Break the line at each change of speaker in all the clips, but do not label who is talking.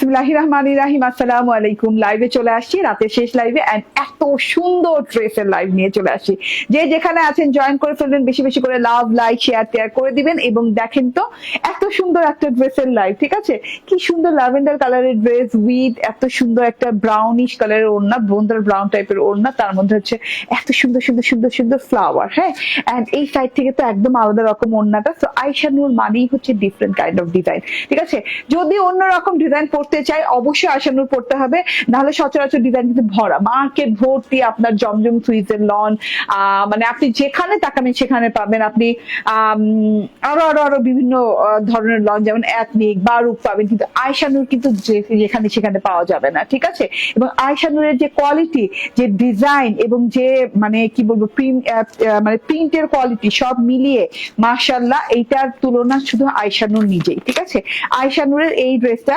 বিসমিল্লাহির রহমানির রাহিম আসসালামু আলাইকুম। লাইভে চলে আসছি, রাতের শেষ লাইভে এন্ড এত সুন্দর ড্রেসের লাইভ নিয়ে চলে যে যেখানে আছেন জয়েন করে ফেলবেন, বেশি বেশি করে লাভ লাইক শেয়ার টেয়ার করে দিবেন, এবং দেখেন তো, এত সুন্দর একটা ড্রেসের লাইভ ঠিক আছে? কি সুন্দর ল্যাভেন্ডার কালারের ড্রেস উইথ এত সুন্দর একটা ব্রাউনিশ কালারের ওড়না ব্রাউন টাইপের ওড়না, তার মধ্যে হচ্ছে এত সুন্দর সুন্দর সুন্দর সুন্দর ফ্লাওয়ার হ্যাঁ? এন্ড এই সাইড থেকে তো একদম আলাদা রকম ওড়নাটা তো মানেই হচ্ছে ডিফারেন্ট কাইন্ড অফ ডিজাইন ঠিক আছে? যদি অন্যরকম ডিজাইন পড়তে চাই, অবশ্যই আইসা নূর পড়তে হবে। নাহলে সচরাচর ডিজাইন কিন্তু ভরা। মার্কেট ভর্তি আপনার জমজম সুইজের লন মানে আপনি যেখানে তাকাবেন সেখানে পাবেন। আপনি আরও আরও আরও বিভিন্ন ধরনের লন, যেমন অ্যাথনিক, বারুক পাবেন। কিন্তু আয়সানুর কিন্তু যেখানে সেখানে পাওয়া যাবে না, ঠিক আছে? এবং আয়সানুরের যে কোয়ালিটি যে ডিজাইন এবং যে মানে কি বলব প্রিন্ট মানে প্রিন্টের কোয়ালিটি সব মিলিয়ে মার্শাল্লাহ এইটার তুলনা শুধু আয়সানুর নিজেই, ঠিক আছে? আয়সানুরের এই ড্রেসটা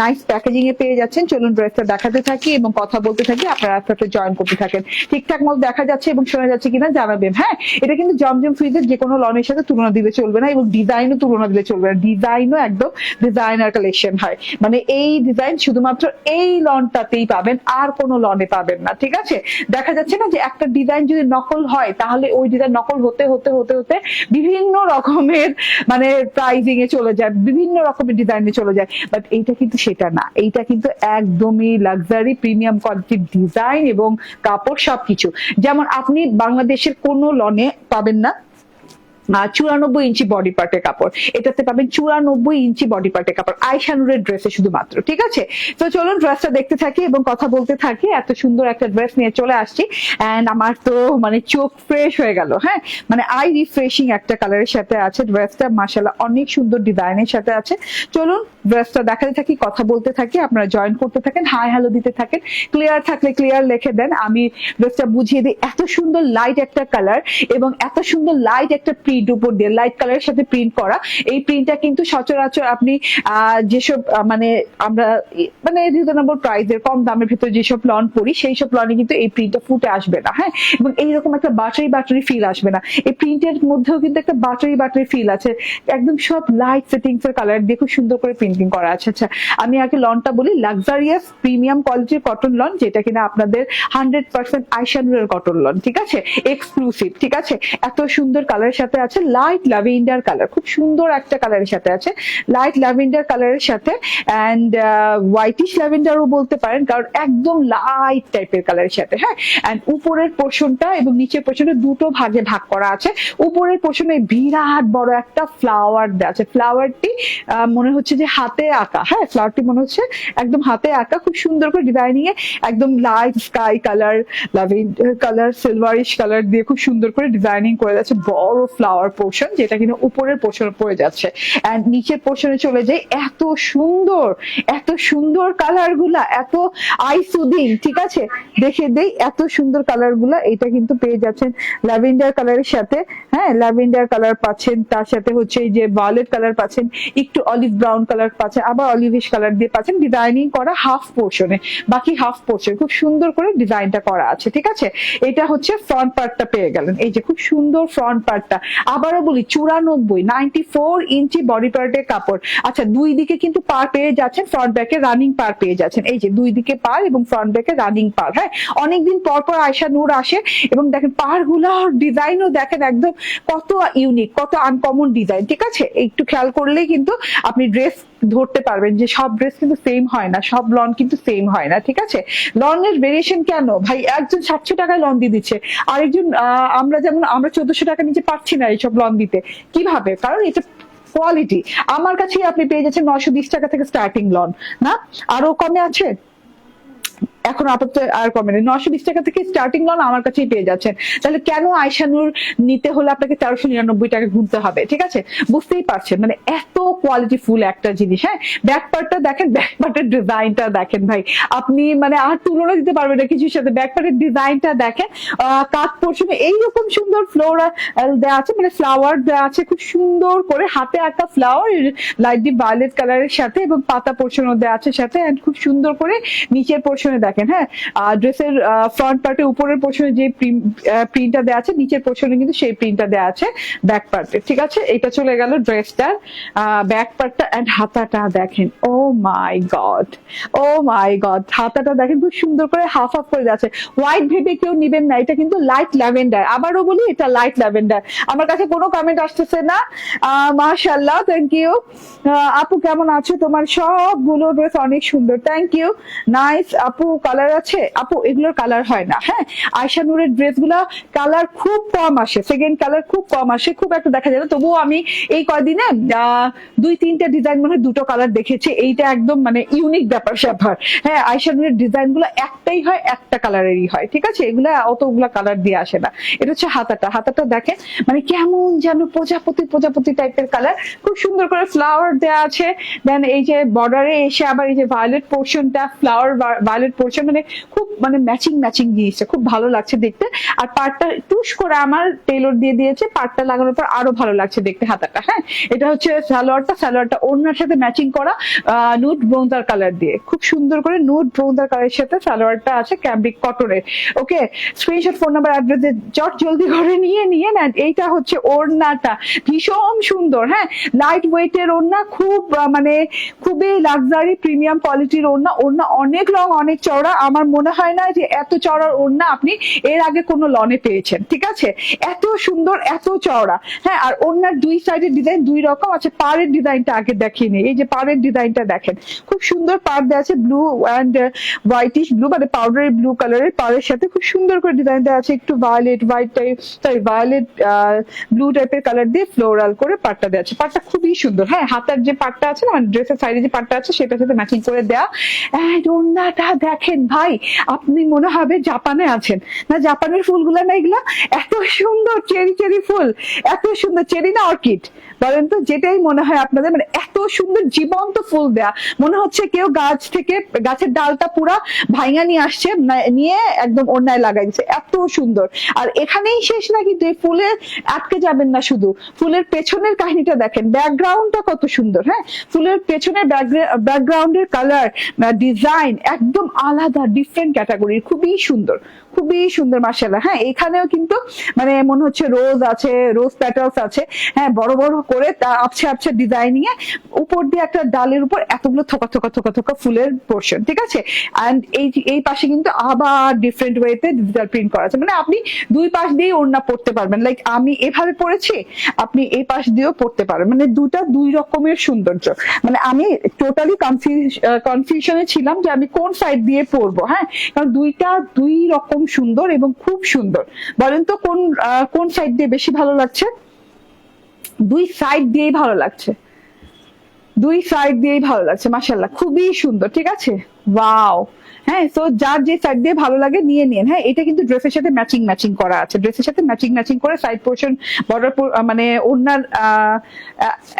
নাইস প্যাকেজিং এ পেয়ে যাচ্ছেন। চলুন ড্রেসটা দেখাতে থাকি এবং কথা বলতে থাকি। আপনারা সাথে জয়েন করতে থাকেন। ঠিকঠাক মতো দেখা যাচ্ছে এবং শোনা যাচ্ছে কিনা জানাবেন। হ্যাঁ এটা কিন্তু জমজম ফ্রিজের যে কোনো লনের সাথে তুলনা দিলে চলবে না এবং ডিজাইনও তুলনা দিলে চলবে না। ডিজাইনও একদম ডিজাইনার কালেকশন হয়। মানে এই ডিজাইন শুধুমাত্র এই লনটাতেই পাবেন, আর কোনো লনে পাবেন না। ঠিক আছে? দেখা যাচ্ছে না যে একটা ডিজাইন যদি নকল হয়, তাহলে ওই ডিজাইন নকল হতে হতে হতে হতে বিভিন্ন রকমের মানে প্রাইজিং এ চলে যায়, বিভিন্ন রকমের ডিজাইনে চলে যায়। বাট এইটা কিন্তু সেটা না। এইটা কিন্তু একদমই লাক্সারি প্রিমিয়াম কোয়ালিটির ডিজাইন এবং কাপড় সবকিছু। যেমন আপনি বাংলাদেশের কোনো লনে পাবেন না। চুরানব্বই ইঞ্চি বডি পার্টের কাপড়। এটাতে পাবেন চুরানব্বই ইঞ্চি বডি পার্টের কাপড়। আইশানুরের ড্রেসে শুধুমাত্র, ঠিক আছে? তো চলুন ড্রেসটা দেখতে থাকি এবং কথা বলতে থাকি। এত সুন্দর একটা ড্রেস নিয়ে চলে আসছি। এন্ড আমার তো মানে চোখ ফ্রেশ হয়ে গেল হ্যাঁ? মানে আই রিফ্রেশিং একটা কালারের সাথে আছে ড্রেসটা মাসাল্লাহ অনেক সুন্দর ডিজাইনের সাথে আছে। চলুন ড্রেসটা দেখাতে থাকি, কথা বলতে থাকি, আপনারা জয়েন করতে থাকেন হাই হ্যালো দিতে থাকেন। ক্লিয়ার থাকলে ক্লিয়ার লিখে দেন। আমি ড্রেসটা বুঝিয়ে দিই। এত সুন্দর লাইট একটা কালার এবং এত সুন্দর লাইট একটা প্রিন্ট উপর দিয়ে লাইট কালারের সাথে প্রিন্ট করা। এই প্রিন্টটা কিন্তু সচরাচর আপনি যেসব মানে আমরা মানে রিজনেবল প্রাইসের কম দামের ভিতরে যেসব লন পরি, সেই সব লনে কিন্তু এই প্রিন্টটা ফুটে আসবে না হ্যাঁ? এবং এইরকম একটা বাটারি বাটারি ফিল আসবে না। এই প্রিন্টের মধ্যেও কিন্তু একটা বাটারি বাটারি ফিল আছে। একদম সব লাইট সেটিংস এর কালার দিয়ে খুব সুন্দর করে প্রিন্টিং করা আছে। আচ্ছা আমি আগে লনটা বলি লাক্সারিয়াস প্রিমিয়াম কোয়ালিটির কটন লন যেটা কিনা আপনাদের হান্ড্রেড পার্সেন্ট আইশানুরের কটন লন ঠিক আছে? এক্সক্লুসিভ ঠিক আছে? এত সুন্দর কালারের সাথে আছে লাইট ল্যাভেন্ডার কালার খুব সুন্দর একটা কালারের সাথে আছে। লাইট ল্যাভেন্ডার কালারের সাথে অ্যান্ড হোয়াইটিশ ল্যাভেন্ডারও বলতে পারেন, কারণ একদম লাইট টাইপের কালারের সাথে হ্যাঁ? অ্যান্ড উপরের পোর্শনটা এবং নিচের পোর্শনটা দুটো ভাগে ভাগ করা আছে। উপরের পোর্শনে বিরাট বড় একটা ফ্লাওয়ার দেওয়া আছে। ফ্লাওয়ারটি মনে হচ্ছে যে হাতে আঁকা হ্যাঁ? ফ্লাওয়ারটি মনে হচ্ছে একদম হাতে আঁকা, খুব সুন্দর করে ডিজাইনিং এ একদম light sky colour lavender colour silverish colour দিয়ে খুব সুন্দর করে ডিজাইনিং করে যাচ্ছে বড় ফ্লাওয়ার পোর্শন যেটা কিনা উপরের পোর্শন পড়ে যাচ্ছে। এন্ড নিচের পোর্শনে চলে যায় এত সুন্দর এত সুন্দর কালারগুলা, এত আই সুদিং ঠিক আছে? দেখে দেই, এত সুন্দর কালারগুলা, এটা কিন্তু পেয়ে যাচ্ছেন ল্যাভেন্ডার কালারের সাথে। হ্যাঁ ল্যাভেন্ডার কালার পাচ্ছেন, তার সাথে হচ্ছে এই যে ভায়োলেট কালার পাচ্ছেন, একটু অলিভ ব্রাউন কালার পাচ্ছেন, আবার অলিভিশ কালার দিয়ে পাচ্ছেন ডিজাইনিং করা হাফ পোর্শনে বাকি হাফ পোর্শন খুব সুন্দর করে ডিজাইনটা করা আছে, ঠিক আছে? এটা হচ্ছে ফ্রন্ট পার্টটা পেয়ে গেলেন। এই যে খুব সুন্দর ফ্রন্ট পার্টটা আবারও বলি, চুরানব্বই নাইনটি ফোর ইঞ্চি বডি পার্টের কাপড়। আচ্ছা দুই দিকে কিন্তু পার পেয়ে যাচ্ছেন ফ্রন্ট ব্যাকে রানিং পার পেয়ে যাচ্ছেন। এই যে, দুই দিকে পার এবং ফ্রন্ট ব্যাকে রানিং পার হ্যাঁ? অনেকদিন পর পর আয়সা নূর আসে এবং দেখেন পারগুলার ডিজাইনও দেখেন একদম কত ইউনিক কত আনকমন ডিজাইন ঠিক আছে? একটু খেয়াল করলেই কিন্তু আপনি ড্রেস ধরতে পারবেন যে সব ড্রেস কিন্তু সেম হয় না, সব লন কিন্তু সেম হয় না, ঠিক আছে? লনের ভেরিয়েশন কেন? ভাই, একজন সাতশো টাকায় লন দিয়ে দিচ্ছে, আরেকজন আমরা যেমন, আমরা চোদ্দশো টাকা নিচে পাচ্ছি না এইসব লন দিতে। কীভাবে? কারণ এটা কোয়ালিটি আমার কাছে আপনি পেয়ে যাচ্ছেন নয়শো বিশ টাকা থেকে স্টার্টিং লন না? আরও কমে আছে? এখন আপাতত আর কমে নেই। নশো বিশ টাকা থেকে স্টার্টিং লন আমার কাছেই পেয়ে যাচ্ছেন। তাহলে কেন আয়সানুর নিতে হলে আপনাকে তেরোশো নিরানব্বই টাকা ঘুরতে হবে? ঠিক আছে? বুঝতেই পারছেন। মানে এত কোয়ালিটি ফুল একটা জিনিস হ্যাঁ? ব্যাক পার্টটা দেখেন ব্যাক পার্টের ডিজাইনটা দেখেন ভাই। আপনি মানে আর তুলনা দিতে পারবেন না কিছুর সাথে। ব্যাক পার্টের ডিজাইনটা দেখেন কাত পোর্শনে এইরকম সুন্দর ফ্লোরা দেওয়া আছে মানে ফ্লাওয়ার দেওয়া আছে, খুব সুন্দর করে হাতে আঁকা ফ্লাওয়ার লাইট ডি ভায়োলেট কালারের সাথে এবং পাতা পোর্শনও দেওয়া আছে সাথে খুব সুন্দর করে নিচের পোর্শনে দেখেন হ্যাঁ? ড্রেসের ফ্রন্ট পার্টে উপরের পোর্শনে যে প্রিন্টটা দেওয়া আছে, নিচের পোর্শনে কিন্তু সেই প্রিন্টটা দেওয়া আছে ব্যাক পার্টে ঠিক আছে? এটা চলে গেল ড্রেসটার ব্যাক পার্টটা অ্যান্ড হাতাটা দেখেন, ও মাই গড ও মাই গড হাতাটা দেখেন খুব সুন্দর করে হাফ হাফ করে যাচ্ছে। হোয়াইট ভেবে কেউ নিবেন না, এটা কিন্তু লাইট ল্যাভেন্ডার আবারও বলি এটা লাইট ল্যাভেন্ডার আমার কাছে কোনো কমেন্ট আসতেছে না। মাশাল্লাহ থ্যাংক ইউ আপু কেমন আছো? তোমার সবগুলো ড্রেস অনেক সুন্দর থ্যাংক ইউ নাইস আপু কালার আছে? আপু, এগুলোর কালার হয় না হ্যাঁ? আয়শা নূরের ড্রেসগুলা কালার খুব কম আসে সেকেন্ড কালার খুব কম আসে, খুব একটা দেখা যায় না। তবুও আমি এই কয়দিনে দুই তিনটা ডিজাইন মনে দুটো কালার দেখেছি। এইটা একদম মানে ইউনিক ব্যাপার স্যাপার। হ্যাঁ আয়শা নূরের ডিজাইনগুলো একটাই হয়, একটা কালারেরই হয়, ঠিক আছে? এগুলা অতগুলা কালার দিয়ে আসে না। এটা হচ্ছে হাতাটা। হাতাটা দেখেন মানে কেমন যেন প্রজাপতি প্রজাপতি টাইপের কালার খুব সুন্দর করে ফ্লাওয়ার দেওয়া আছে। দেন এই যে বর্ডারে এসে আবার এই যে ভায়োলেট পোর্শনটা ফ্লাওয়ার ভায়োলেট পোর্শন মানে খুব মানে ম্যাচিং ম্যাচিং জিনিসটা, খুব ভালো লাগছে দেখতে। আর পার্টটা টুস করে আমার টেলর দিয়ে দিয়েছে পার্টটা লাগানোর পর আরও ভালো লাগছে দেখতে হাতাটা হ্যাঁ? এটা হচ্ছে সালোয়ারটা সালোয়ারটা ওড়নার সাথে ম্যাচিং করা নুট ব্রোঞ্জার কালার দিয়ে। খুব সুন্দর করে নুট ব্রোঞ্জার কালারের সাথে সালোয়ারটা আছে ক্যাম্ব্রিক কটনের okay screenshot phone number address চট জলদি করে নিয়ে নিয়ে নেন এইটা হচ্ছে ওড়নাটা। ভীষণ সুন্দর হ্যাঁ? লাইট ওয়েটের ওড়না, খুব মানে খুবই লাক্সারি প্রিমিয়াম কোয়ালিটির ওড়না। ওড়না অনেক রং অনেক চওড়া আমার মনে হয় না যে এত চওড়ার ওড়না আপনি এর আগে কোনো লনে পেয়েছেন, ঠিক আছে? এত সুন্দর, এত চওড়া। হ্যাঁ আর ওড়নার দুই সাইডের ডিজাইন দুই রকম আছে, পাড়ের ডিজাইনটা আগে দেখিনি, এই যে পাড়ের ডিজাইনটা দেখেন। খুব সুন্দর পাড় দেওয়া আছে ব্লু অ্যান্ড হোয়াইটিশ ব্লু মানে পাউডারি ব্লু কালারের পাড়ের সাথে খুব সুন্দর করে ডিজাইন দেওয়া আছে, একটু violet white type sorry violet blue টাইপের কালার দিয়ে ফ্লোরাল করে পাটটা দেওয়া আছে। পাটটা খুবই সুন্দর। হ্যাঁ হাতার যে পাটটা আছে না মানে ড্রেসের সাইডে যে পাটটা আছে, সেটার সাথে ম্যাচিং করে দেওয়া অ্যান্ড ওড়নাটা দেখেন ভাই, আপনি মনে হবে জাপানে আছেন। না, জাপানের ফুলগুলো না এগুলা? এত সুন্দর চেরি চেরি ফুল, এত সুন্দর চেরি না অর্কিড? বলেন তো, যেটাই মনে হয় আপনাদের মানে এত সুন্দর জীবন্ত ফুল দেয়া। মনে হচ্ছে কেউ গাছ থেকে, গাছের ডালটা পুরা ভাইঙা নিয়ে আসছে নিয়ে একদম অন্যায় লাগাই দিচ্ছে এত সুন্দর। আর এখানেই শেষ না কিন্তু এই ফুলে আটকে যাবেন না শুধু। ফুলের পেছনের কাহিনীটা দেখেন ব্যাকগ্রাউন্ডটা কত সুন্দর হ্যাঁ? ফুলের পেছনের ব্যাকগ্রাউন্ডের কালার ডিজাইন একদম আলাদা ডিফারেন্ট ক্যাটাগরির খুবই সুন্দর। খুবই সুন্দর মার্শাল্লাহ হ্যাঁ এখানেও কিন্তু মানে মনে হচ্ছে রোজ আছে, রোজ প্যাটালস আছে। হ্যাঁ বড় বড় করে তা আপছে আপছে ডিজাইনিং এ উপর দিয়ে একটা ডালের উপর এতগুলো থোকা থোকা থোকা থোকা ফুলের পোর্শন ঠিক আছে? অ্যান্ড এই এই পাশে কিন্তু আবার ডিফারেন্ট ওয়েতে ডিজিটাল প্রিন্ট করা আছে। মানে আপনি দুই পাশ দিয়ে ওড়না পড়তে পারবেন। লাইক আমি এভাবে পড়েছি, আপনি এই পাশ দিয়েও পড়তে পারবেন। মানে দুটা দুই রকমের সৌন্দর্য। মানে আমি টোটালি কনফিউশনে ছিলাম যে আমি কোন সাইড দিয়ে পড়ব। হ্যাঁ কারণ দুইটা দুই রকম সুন্দর এবং খুব সুন্দর। বলেন তো কোন কোন সাইড দিয়ে বেশি ভালো লাগছে? দুই সাইড দিয়েই ভালো লাগছে। দুই সাইড দিয়েই ভালো লাগছে মাসাল্লাহ খুবই সুন্দর, ঠিক আছে? ওয়াও হ্যাঁ তো যার যে সাইড দিয়ে ভালো লাগে নিয়ে নিন হ্যাঁ এটা কিন্তু ড্রেসের সাথে ম্যাচিং ম্যাচিং করা আছে। ড্রেসের সাথে ম্যাচিং ম্যাচিং করে সাইড পোর্শন বর্ডার মানে ওনার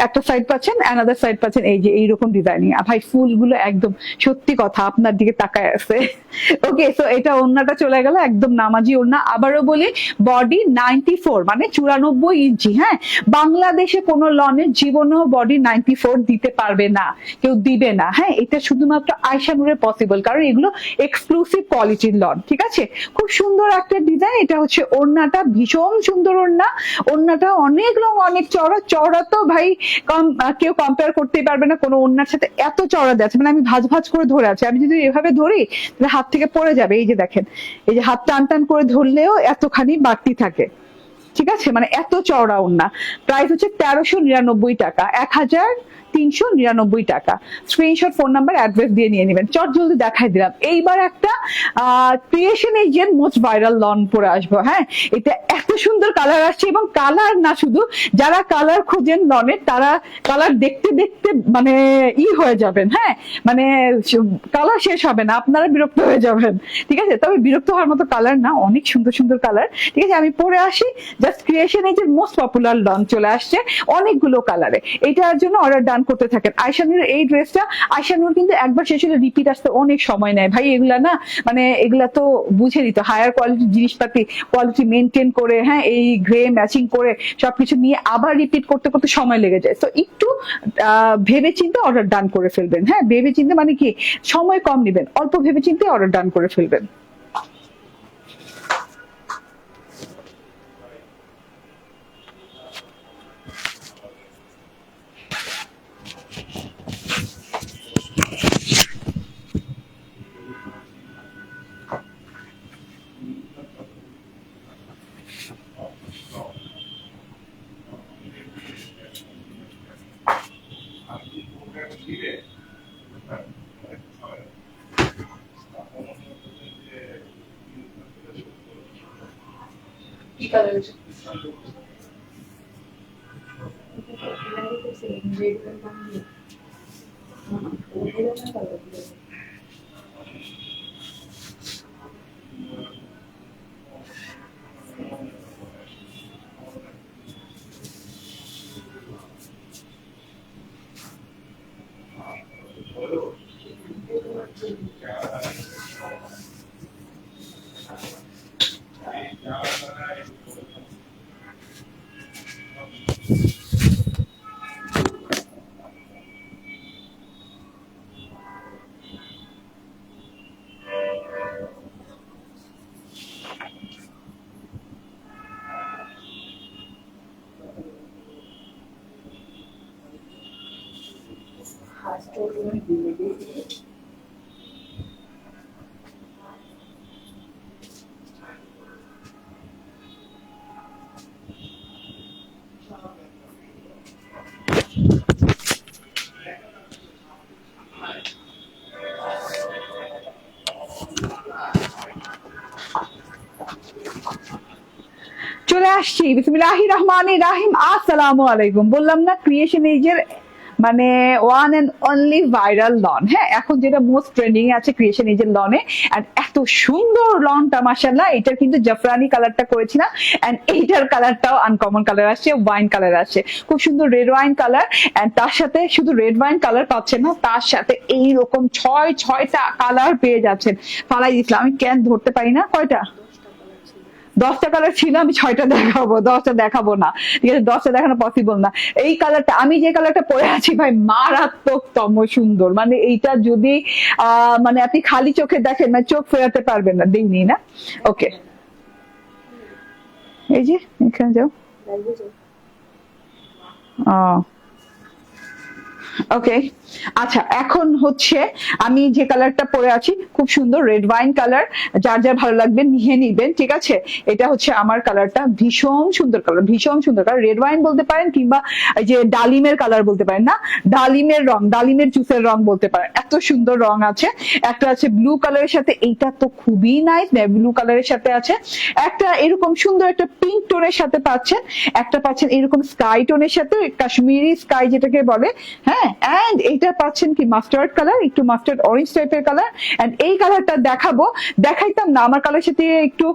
একটা সাইড পাচ্ছেন অ্যানাদার সাইড পাচ্ছেন। এই যে, এইরকম ডিজাইনিং ভাই, ফুলগুলো একদম সত্যি কথা, আপনার দিকে তাকায় আছে। ওকে তো এটা ওড়নাটা চলে গেল, একদম নামাজি ওড়না। আবারও বলি বডি নাইনটি ফোর মানে চুরানব্বই ইঞ্চি হ্যাঁ? বাংলাদেশে কোনো লনের জীবনেও বডি নাইনটি ফোর দিতে পারবে না, কেউ দিবে না হ্যাঁ? এটা শুধুমাত্র আয়সানুরে পসিবল কারণ এগুলো এক্সক্লুসিভ কোয়ালিটির লন ঠিক আছে? খুব সুন্দর একটা ডিজাইন এটা হচ্ছে ওড়নাটা, ভীষণ সুন্দর ওড়না। ওড়নাটা অনেক রং, অনেক চওড়া। চওড়া তো ভাই কম কেউ কম্পেয়ার করতেই পারবে না, কোনো ওড়নার সাথে এত চওড়া দেওয়া মানে আমি ভাজ ভাজ করে ধরে আছি। আমি যদি এভাবে ধরি, তাহলে হাত থেকে পড়ে যাবে। এই যে দেখেন, এই যে হাত টান টান করে ধরলেও এতখানি বাড়তি থাকে। ঠিক আছে? মানে এত চওড়া ওড়না। প্রাইস হচ্ছে তেরোশো নিরানব্বই টাকা। এক হাজার তিনশো নিরানব্বই টাকা। স্ক্রিনশট ফোন নাম্বার অ্যাড্রেস দিয়ে নিয়ে নেবেন। চট জলদি দেখাই দিলাম। এইবার একটা creation agent most viral lawn পরে আসব হ্যাঁ? এটা এত সুন্দর কালার আসছে এবং কালার না শুধু, যারা কালার খোঁজেন লনের তারা কালার দেখতে দেখতে মানে ই হয়ে যাবেন হ্যাঁ? মানে কালার শেষ হবে না, আপনারা বিরক্ত হয়ে যাবেন। ঠিক আছে? তবে বিরক্ত হওয়ার মতো কালার না, অনেক সুন্দর সুন্দর কালার ঠিক আছে? আমি পরে আসি। Just creation agent most popular lawn চলে আসছে, অনেকগুলো কালারে এটার জন্য অর্ডার ডান ডান করতে থাকেন। আয়শানুর এই ড্রেসটা আয়শানুর কিন্তু একবার শেষ হলে রিপিট আসতে অনেক সময় নেয়। ভাই, এগুলা না মানে এগুলা তো বুঝে নিত হায়ার কোয়ালিটি জিনিসপাতি কোয়ালিটি মেনটেন করে হ্যাঁ এই গ্রে ম্যাচিং করে সবকিছু নিয়ে আবার রিপিট করতে করতে সময় লেগে যায়। তো একটু ভেবে চিন্তে অর্ডার ডান করে ফেলবেন। হ্যাঁ ভেবে চিন্তে মানে কি, সময় কম নেবেন। অল্প ভেবে চিন্তে অর্ডার ডান করে ফেলবেন।
কি
চলে আসছি। বিসমিল্লাহি রহমানি রাহিম। আসসালামু আলাইকুম। বললাম না ক্রিয়েশন এজের মানে one and only viral lawn হ্যাঁ এখন যেটা মোস্ট ট্রেন্ডিং আছে ক্রিয়েশন এজের লনে এত সুন্দর লনটা মাসাল্লাহ এটার কিন্তু জাফরানি কালারটা করেছিলাম এন্ড এইটার কালারটাও আনকমন কালার আসছে ওয়াইন কালার আসছে খুব সুন্দর রেড ওয়াইন কালার এন্ড তার সাথে শুধু রেড ওয়াইন কালার পাচ্ছেন না, তার সাথে এইরকম ছয়, ছয়টা কালার পেয়ে যাচ্ছেন। ফালাই দিচ্ছিলাম আমি ক্যান ধরতে পারি না। কয়টা? দশটা কালার ছিল আমি ছয়টা দেখাবো দশটা দেখাবো না। ঠিক আছে দশটা দেখানো পসিবল না। এই কালারটা আমি যে কালারটা পরে আছি ভাই মারাত্মকতম সুন্দর। মানে এইটা যদি আহ মানে আপনি খালি চোখে দেখেন মানে চোখ ফেরাতে পারবেন না দিইনি না ওকে এই যে এখানে যাও। ওকে আচ্ছা এখন হচ্ছে আমি যে কালারটা পরে আছি, খুব সুন্দর রেড ওয়াইন কালার যার যার ভালো লাগবে নিয়ে নিবেন, ঠিক আছে? এটা হচ্ছে আমার কালারটা ভীষণ সুন্দর কালার ভীষণ সুন্দর কালার রেড ওয়াইন বলতে পারেন কিংবা এই যে ডালিমের কালার বলতে পারেন না, ডালিমের রং, ডালিমের জুসের রং বলতে পারেন। এত সুন্দর রং আছে। একটা আছে ব্লু কালারের সাথে, এইটা তো খুবই নাইস ব্লু কালারের সাথে আছে। একটা এরকম সুন্দর একটা পিঙ্ক টোনের সাথে পাচ্ছেন, একটা পাচ্ছেন এরকম স্কাই টোনের সাথে, কাশ্মীরি স্কাই যেটাকে বলে হ্যাঁ? এন্ড এইটা পাচ্ছেন কি মাস্টার্ড কালার একটু মাস্টার্ড অরেঞ্জ টাইপের কালার এন্ড এই কালারটা দেখাবো। দেখাইতাম না, আমার কালার সাথে একটু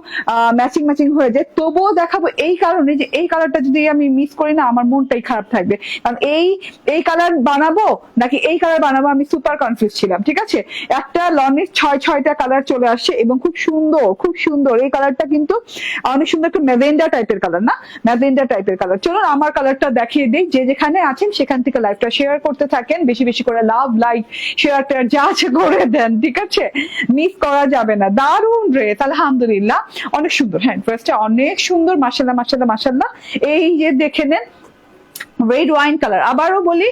ম্যাচিং ম্যাচিং হয়ে যায়। তবুও দেখাবো এই কারণে যে এই কালারটা যদি আমি মিস করি না, আমার মনটাই খারাপ থাকবে। কারণ এই এই কালার বানাবো, নাকি এই কালার বানাবো, আমি সুপার কনফিউজ ছিলাম, ঠিক আছে? একটা লনের ছয়, ছয়টা কালার চলে আসছে, এবং খুব সুন্দর খুব সুন্দর। এই কালারটা কিন্তু, অনেক সুন্দর একটা ম্যাভেন্ডা টাইপের কালার না? ম্যাভেন্ডা টাইপের কালার চলুন আমার কালারটা দেখিয়ে দিই। যে যেখানে আছেন, সেখান থেকে লাইভটা শেয়ার করতে থাকেন। বেশি বেশি করে লাভ লাইক শেয়ার টেয়ার যা আছে করে দেন ঠিক আছে? মিস করা যাবে না। দারুণ ড্রেস আলহামদুলিল্লাহ অনেক সুন্দর। হ্যাঁ ড্রেসটা অনেক সুন্দর মাসাল্লাহ মাসাল্লাহ মাসাল্লাহ এই যে দেখে নেন রেড ওয়াইন কালার আবারও বলি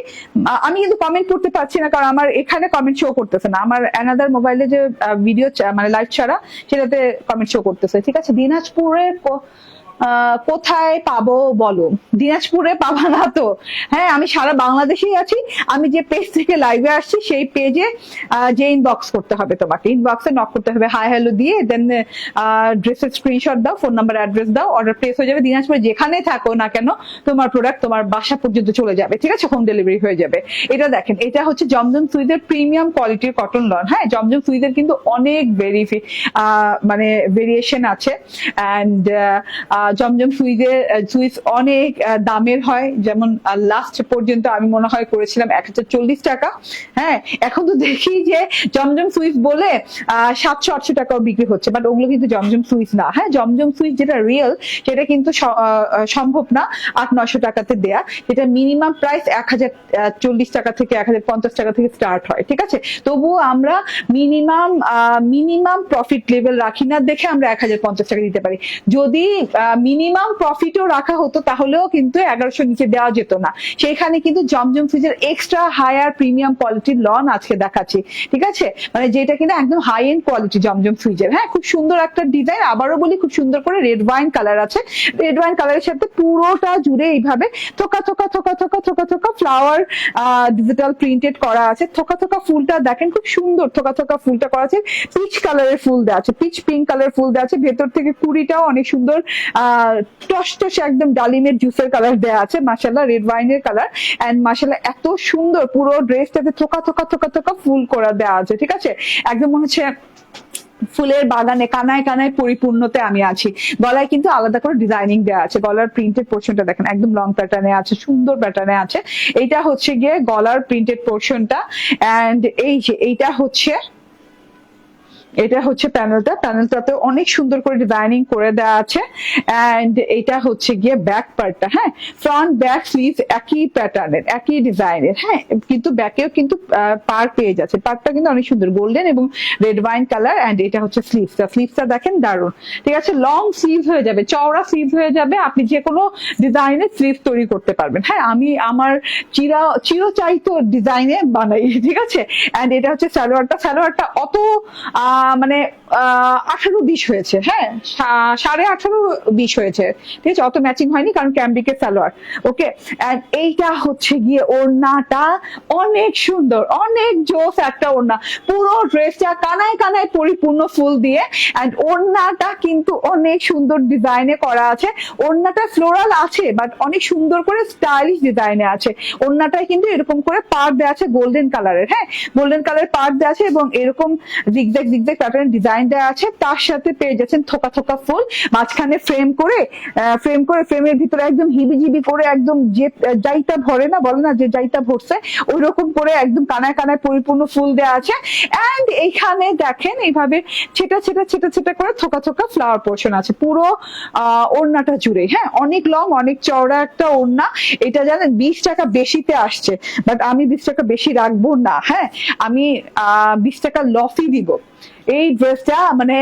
আমি কিন্তু কমেন্ট করতে পারছি না কারণ আমার এখানে কমেন্ট শো করতেছে না। আমার অ্যানাদার মোবাইলে যে ভিডিও মানে লাইভ ছাড়া সেটাতে কমেন্ট শো করতেছে। ঠিক আছে? দিনাজপুরে কো- আহ, কোথায় পাবো বলো? দিনাজপুরে পাবা না তো? হ্যাঁ আমি সারা বাংলাদেশেই আছি। আমি যে পেজ থেকে লাইভে আসছি, সেই পেজে যে ইনবক্স করতে হবে তোমাকে। ইনবক্সে নক করতে হবে হাই হ্যালো দিয়ে দেন ড্রেসের স্ক্রিনশট দাও ফোন নাম্বার অ্যাড্রেস দাও অর্ডার প্লেস হয়ে যাবে। দিনাজপুরে যেখানে থাকো না কেন, তোমার প্রোডাক্ট তোমার বাসা পর্যন্ত চলে যাবে, ঠিক আছে? হোম ডেলিভারি হয়ে যাবে। এটা দেখেন, এটা হচ্ছে জমজম সুইদের প্রিমিয়াম কোয়ালিটির কটন লন হ্যাঁ জমজম সুইদের কিন্তু অনেক ভেরিফি মানে ভেরিয়েশন আছে। অ্যান্ড জমজম সুইজের সুইচ অনেক দামের হয়। যেমন লাস্ট পর্যন্ত আমি মনে হয় করেছিলাম এক হাজার চল্লিশ টাকা। হ্যাঁ এখন তো দেখি যে জমজম সুইচ বলে সাতশো, আটশো টাকাও বিক্রি হচ্ছে। বাট ওগুলো কিন্তু জমজম সুইচ না। হ্যাঁ জমজম সুইচ যেটা রিয়েল সেটা কিন্তু সম্ভব না আট, নশো টাকাতে দেয়া। যেটা মিনিমাম প্রাইস এক হাজার চল্লিশ টাকা থেকে এক হাজার পঞ্চাশ টাকা থেকে স্টার্ট হয়, ঠিক আছে? তবুও আমরা মিনিমাম মিনিমাম প্রফিট লেভেল রাখি না দেখে আমরা এক হাজার পঞ্চাশ টাকা দিতে পারি। যদি মিনিমাম প্রফিটও রাখা হতো, তাহলেও কিন্তু এগারোশো নিচে দেওয়া যেত না। সেইখানে কিন্তু জমজম ফ্রিজের এক্সট্রা হায়ার প্রিমিয়াম কোয়ালিটির লন আজকে দেখাচ্ছি, ঠিক আছে? মানে যেটা কিন্তু একদম হাই এন্ড কোয়ালিটি জমজম ফ্রিজের হ্যাঁ খুব সুন্দর একটা ডিজাইন আবারও বলি, খুব সুন্দর করে রেড ওয়াইন কালার আছে। রেড ওয়াইন কালারের সাথে পুরোটা জুড়ে এইভাবে থোকা থোকা থোকা থোকা থোকা থোকা ফ্লাওয়ার ডিজিটাল প্রিন্টেড করা আছে। থোকা থোকা ফুলটা দেখেন, খুব সুন্দর থোকা থোকা ফুলটা করা আছে। পিচ কালারের ফুল দেওয়া আছে পিচ পিঙ্ক কালার ফুল দেওয়া আছে। ভেতর থেকে কুড়িটাও অনেক সুন্দর আহ, টস টসে একদম ডালিমের জুসের কালার দেওয়া আছে মাসাল্লাহ রেড ওয়াইনের কালার এন্ড মাসাল্লাহ এত সুন্দর পুরো ড্রেসটাতে থোকা থোকা থোকা থোকা ফুল করা দেওয়া আছে, ঠিক আছে? একদম মনে হচ্ছে ফুলের বাগানে, কানায় কানায় পরিপূর্ণতে আমি আছি। গলায় কিন্তু আলাদা করে ডিজাইনিং দেওয়া আছে, গলার প্রিন্টেড পোর্শনটা দেখেন, একদম লং প্যাটার্নে আছে, সুন্দর প্যাটার্নে আছে। এইটা হচ্ছে গিয়ে গলার প্রিন্টেড পোর্শনটা এন্ড এই যে, এইটা হচ্ছে এটা হচ্ছে প্যানেলটা। প্যানেলটাতে অনেক সুন্দর করে ডিজাইনিং করে দেওয়া আছে। এন্ড এটা হচ্ছে গিয়ে ব্যাক পার্টটা হ্যাঁ? ফ্রন্ট ব্যাক স্লিভ একই প্যাটার্নের একই ডিজাইনের হ্যাঁ? কিন্তু ব্যাকেও কিন্তু পার পেয়ে যাচ্ছে। পার্টটা কিন্তু অনেক সুন্দর গোল্ডেন এবং রেড ওয়াইন কালার এন্ড এটা হচ্ছে স্লিভসটা স্লিভসটা দেখেন দারুণ। ঠিক আছে? লং স্লিভ হয়ে যাবে চওড়া স্লিভ হয়ে যাবে। আপনি যে কোনো ডিজাইনের স্লিভ তৈরি করতে পারবেন হ্যাঁ? আমি আমার চিরা চিরচারিত ডিজাইনে বানাই ঠিক আছে? এন্ড এটা হচ্ছে সালোয়ারটা। সালোয়ারটা অত আহ, মানে আঠারো বিশ হয়েছে হ্যাঁ? সাড়ে আঠারো বিশ হয়েছে। ঠিক আছে? অত ম্যাচিং হয়নি, কারণ ক্যাম্বিকের সালোয়ার। ওকে এইটা হচ্ছে গিয়ে ওড়নাটা অনেক সুন্দর, অনেক জোস একটা ওড়না। পুরো ড্রেসটা কানায় কানায় পরিপূর্ণ ফুল দিয়ে এন্ড ওড়নাটা কিন্তু অনেক সুন্দর ডিজাইনে করা আছে। ওড়নাটা ফ্লোরাল আছে বাট অনেক সুন্দর করে স্টাইলিশ ডিজাইনে আছে। ওড়নাটায় কিন্তু এরকম করে পার দেওয়া আছে গোল্ডেন কালারের হ্যাঁ? গোল্ডেন কালার পার দেওয়া আছে এবং এরকম জিগজ্যাগ জিগজ্যাগ প্যাটার্ন ডিজাইন দেওয়া আছে, তার সাথে পেয়ে যাচ্ছেন থোকা থোকা ফুল। মাঝখানে ফ্রেম করে ফ্রেম করে ফ্রেমের ভিতরে একদম হিবিজিবি করে একদম যে, যাইতা ভরে না, বলে না যে যাইতা ভরছে ওই রকম করে একদম কানায় কানায় পরিপূর্ণ ফুল দেওয়া আছে। এন্ড এইখানে দেখেন এইভাবে ছেটা ছেটা ছেটা ছেটা করে থোকা থোকা ফ্লাওয়ার পোর্শন আছে। পুরো ওড়নাটা জুড়ে। হ্যাঁ অনেক লং অনেক চওড়া একটা ওড়না। এটা জানেন, বিশ টাকা বেশিতে আসছে। বাট আমি বিশ টাকা বেশি রাখব না। হ্যাঁ আমি বিশ টাকা লফি দিব। এই ড্রেসটা মানে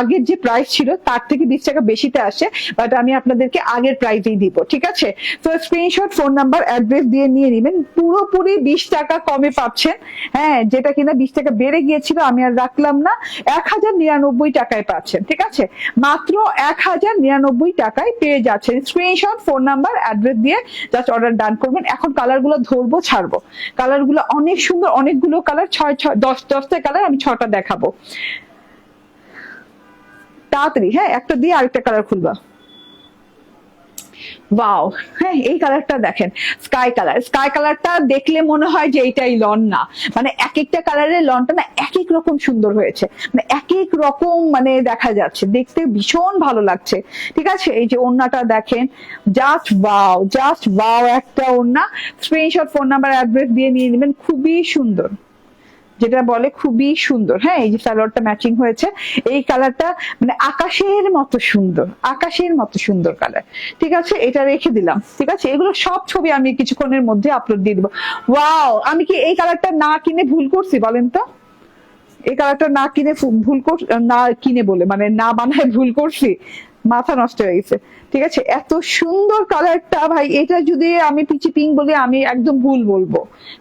আগের যে প্রাইস ছিল তার থেকে বিশ টাকা বেশিতে আসে বাট আমি আপনাদেরকে আগের প্রাইসেই দিব, ঠিক আছে? তো স্ক্রিনশট ফোন নাম্বার অ্যাড্রেস দিয়ে নিয়ে নেবেন। পুরোপুরি বিশ টাকা কমে পাচ্ছেন। হ্যাঁ যেটা কিনা বিশ টাকা বেড়ে গিয়েছিল, আমি আর রাখলাম না। এক হাজার নিরানব্বই টাকায় পাচ্ছেন, ঠিক আছে? মাত্র এক হাজার নিরানব্বই টাকায় পেয়ে যাচ্ছেন। স্ক্রিনশট ফোন নাম্বার অ্যাড্রেস দিয়ে জাস্ট অর্ডার ডান করবেন। এখন কালারগুলো ধরবো, ছাড়বো। কালারগুলো অনেক সুন্দর, অনেকগুলো কালার ছয় ছয়, দশ, দশটা কালার আমি ছটা দেখাবো। তাড়াতাড়ি হ্যাঁ একটা দিয়ে আরেকটা কালার খুলবা। ওয়াও হ্যাঁ এই কালারটা দেখেন স্কাই কালার স্কাই কালারটা দেখলে মনে হয় যে এইটাই লন না। মানে এক একটা কালারের লনটা না এক এক রকম সুন্দর হয়েছে। মানে এক এক রকম মানে দেখা যাচ্ছে। দেখতে ভীষণ ভালো লাগছে। ঠিক আছে? এই যে ওড়নাটা দেখেন জাস্ট ওয়াও জাস্ট ওয়াও একটা ওড়না। স্ক্রিনশট ফোন নাম্বার অ্যাড্রেস দিয়ে নিয়ে নেবেন। খুবই সুন্দর। যেটা বলে খুবই সুন্দর। হ্যাঁ এই যে সালোয়ারটা ম্যাচিং হয়েছে, এই কালারটা মানে আকাশের মতো সুন্দর, আকাশের মতো সুন্দর কালার। ঠিক আছে? এটা রেখে দিলাম। ঠিক আছে? এগুলো সব ছবি আমি কিছুক্ষণের মধ্যে আপলোড দিয়ে দেবো। ওয়াও আমি কি এই কালারটা না কিনে ভুল করছি বলেন তো? এই কালারটা না কিনে ভুল কর, না কিনে বলে মানে না বানায় ভুল করছি। মাথা নষ্ট হয়ে গেছে। ঠিক আছে? এত সুন্দর কালারটা ভাই, এটা যদি আমি পিচি পিঙ্ক বলি, আমি একদম ভুল বলব।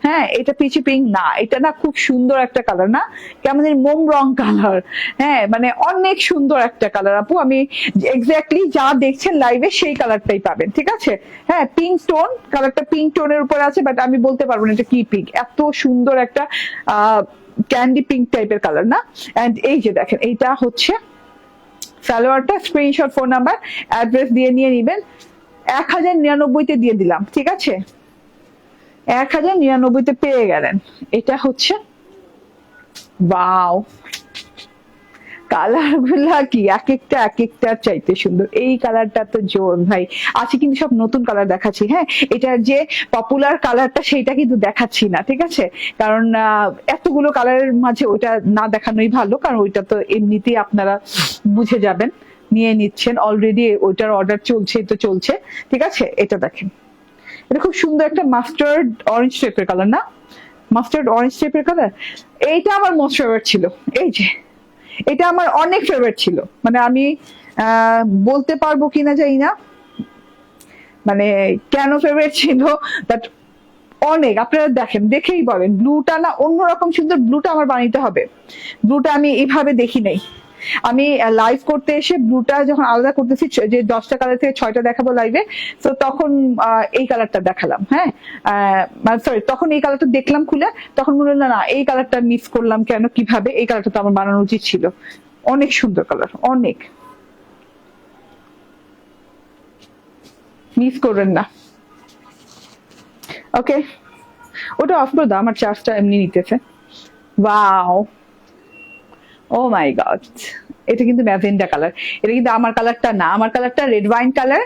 হ্যাঁ এটা পিচি পিঙ্ক না, এটা না খুব সুন্দর একটা কালার না? কেমন মোম রং কালার হ্যাঁ মানে অনেক সুন্দর একটা কালার আপু। আমি এক্স্যাক্টলি যা দেখছেন লাইভে সেই কালারটাই পাবেন, ঠিক আছে? হ্যাঁ পিঙ্ক টোন কালারটা পিঙ্ক টোনের উপর আছে বাট আমি বলতে পারব না এটা কি পিঙ্ক এত সুন্দর একটা ক্যান্ডি পিঙ্ক টাইপের কালার না? এন্ড এই যে দেখেন, এইটা হচ্ছে সালোয়ারটা স্ক্রিনশট ফোন নাম্বার অ্যাড্রেস দিয়ে নিয়ে নেবেন। এক হাজার নিরানব্বইতে দিয়ে দিলাম, ঠিক আছে? এক হাজার নিরানব্বইতে পেয়ে গেলেন। এটা হচ্ছে বাও কালারগুলা কি? এক একটা এক একটা চাইতে সুন্দর। এই কালারটা তো জোর ভাই। আছে কিন্তু সব নতুন কালার দেখাচ্ছি হ্যাঁ? এটার যে পপুলার কালারটা সেইটা কিন্তু দেখাচ্ছি না, ঠিক আছে? কারণ এতগুলো কালারের মাঝে ওইটা না দেখানোই ভালো, কারণ ওইটা তো এমনিতেই আপনারা বুঝে যাবেন, নিয়ে নিচ্ছেন। অলরেডি ওইটার অর্ডার চলছে তো চলছে, ঠিক আছে? এটা দেখেন। এটা খুব সুন্দর একটা মাস্টার্ড অরেঞ্জ টাইপের কালার না? মাস্টার্ড অরেঞ্জ টাইপের কালার এইটা আমার মোস্ট ফেভারিট ছিল। এই যে এটা আমার অনেক ফেভারিট ছিল। মানে আমি বলতে পারব কিনা জানি না। মানে কেন ফেভারিট ছিল? দ্যাট অনেক, আপনারা দেখেন, দেখেই বলেন ব্লুটা না অন্যরকম সুন্দর ব্লুটা আমার বানাইতে হবে। ব্লুটা আমি এইভাবে দেখি নাই। আমি লাইভ করতে এসে ব্লুটা যখন আলাদা করতেছি যে দশটা কালার থেকে ছয়টা দেখাবো লাইভে তো তখন এই কালারটা দেখালাম হ্যাঁ? সরি তখন এই কালারটা দেখলাম খুলে, তখন মনে হলো, না, এই কালারটা মিস করলাম কেন? কীভাবে? এই কালারটা তো আমার বানানো উচিত ছিল। অনেক সুন্দর কালার অনেক। মিস করবেন না। ওকে ওটা অফ করে দাও, আমার চার্জটা এমনি নিতেছে। ওয়াও ও মাই গড এটা কিন্তু ম্যাভেন্ডা কালার এটা কিন্তু আমার কালারটা না, আমার কালারটা রেড ওয়াইন কালার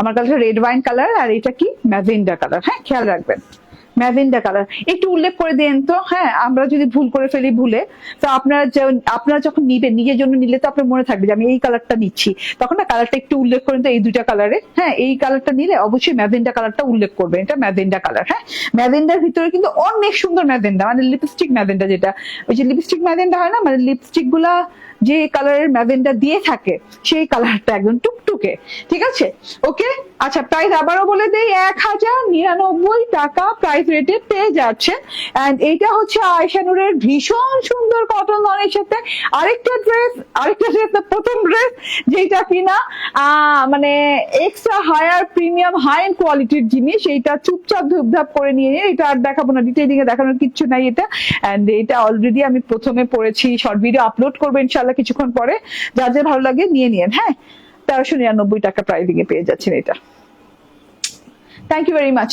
আমার কালারটা রেড ওয়াইন কালার আর এটা কি? ম্যাভেন্ডা কালার হ্যাঁ খেয়াল রাখবেন। Magenta colour. একটু উল্লেখ করে দেন তো হ্যাঁ আমরা যদি ভুল করে ফেলি ভুলে, তো আপনারা আপনারা যখন নিবেন, নিজের জন্য নিলে তো আপনার মনে থাকবে যে আমি এই কালারটা নিচ্ছি। তখন না কালারটা একটু উল্লেখ করেন তো এই দুইটা কালারে। হ্যাঁ এই কালারটা নিলে অবশ্যই ম্যাজেন্ডা কালারটা উল্লেখ করবেন, এটা ম্যাজেন্ডা কালার হ্যাঁ। ম্যাজেন্ডার ভিতরে কিন্তু অনেক সুন্দর ম্যাজেন্ডা মানে লিপস্টিক ম্যাজেন্ডা যেটা, ওই যে লিপস্টিক ম্যাজেন্ডা হয় না মানে লিপস্টিকগুলা যে কালারের ম্যাজেন্ডা দিয়ে থাকে, সেই কালারটা একদম টুকটুকে, ঠিক আছে? ওকে? আচ্ছা প্রাইস আবারও বলে দেই, এক হাজার নিরানব্বই টাকা প্রাইস রেটে পেয়ে যাচ্ছে এন্ড এইটা হচ্ছে ভীষণ সুন্দর কটন সাথে আরেকটা ড্রেস আরেকটা ড্রেস প্রথম ড্রেস যেটা কিনা মানে extra higher premium high end কোয়ালিটির জিনিস। এইটা চুপচাপ ধুপধাপ করে নিয়ে নিন। এটা আর দেখাবো না। ডিটেইলিং এ দেখানোর কিচ্ছু নাই এটা। এন্ড এটা অলরেডি আমি প্রথমে পড়েছি। শর্ট ভিডিও আপলোড করব ইনশাল্লাহ কিছুক্ষণ পরে। যা যা ভালো লাগে নিয়ে নিন হ্যাঁ? তেরোশো নিরানব্বই টাকা প্রাইজিং এ পেয়ে যাচ্ছেন এটা। Thank you very much